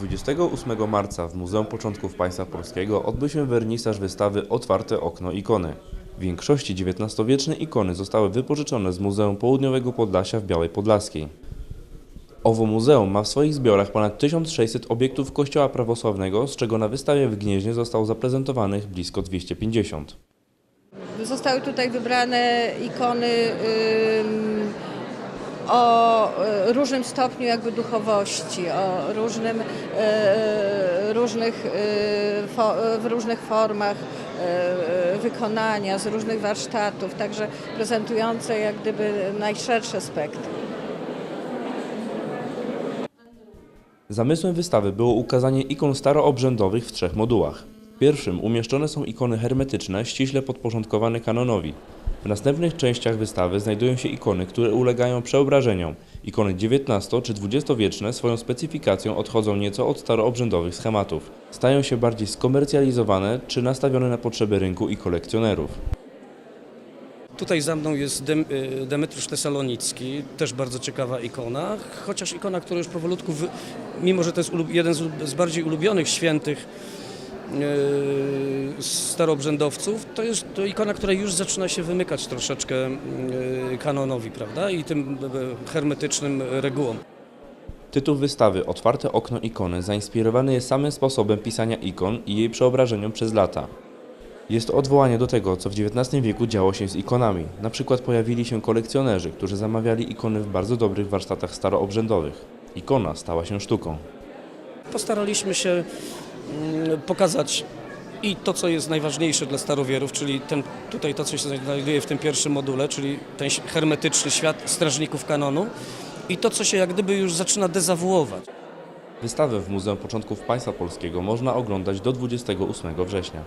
28 marca w Muzeum Początków Państwa Polskiego odbył się wernisaż wystawy Otwarte okno ikony. W większości XIX-wieczne ikony zostały wypożyczone z Muzeum Południowego Podlasia w Białej Podlaskiej. Owo muzeum ma w swoich zbiorach ponad 1600 obiektów kościoła prawosławnego, z czego na wystawie w Gnieźnie zostało zaprezentowanych blisko 250. Zostały tutaj wybrane ikony ym, o y, różnym stopniu jakby duchowości, o różnym, y, różnych, y, fo, w różnych formach wykonania, z różnych warsztatów, także prezentujące jak gdyby najszersze spektrum. Zamysłem wystawy było ukazanie ikon staroobrzędowych w trzech modułach. W pierwszym umieszczone są ikony hermetyczne, ściśle podporządkowane kanonowi. W następnych częściach wystawy znajdują się ikony, które ulegają przeobrażeniom. Ikony XIX czy XX-wieczne swoją specyfikacją odchodzą nieco od staroobrzędowych schematów. Stają się bardziej skomercjalizowane czy nastawione na potrzeby rynku i kolekcjonerów. Tutaj za mną jest y, Demetriusz Tesalonicki, też bardzo ciekawa ikona, chociaż ikona, która już powolutku, mimo że to jest jeden z, bardziej ulubionych świętych staroobrzędowców, to jest to ikona, która już zaczyna się wymykać troszeczkę yy, kanonowi, prawda, i tym hermetycznym regułom. Tytuł wystawy Otwarte okno ikony zainspirowany jest samym sposobem pisania ikon i jej przeobrażeniem przez lata. Jest to odwołanie do tego, co w XIX wieku działo się z ikonami. Na przykład pojawili się kolekcjonerzy, którzy zamawiali ikony w bardzo dobrych warsztatach staroobrzędowych. Ikona stała się sztuką. Postaraliśmy się mm, pokazać i to, co jest najważniejsze dla starowierów, czyli ten, tutaj to, co się znajduje w tym pierwszym module, czyli ten hermetyczny świat strażników kanonu i to, co się jak gdyby już zaczyna dezawuować. Wystawę w Muzeum Początków Państwa Polskiego można oglądać do 28 września.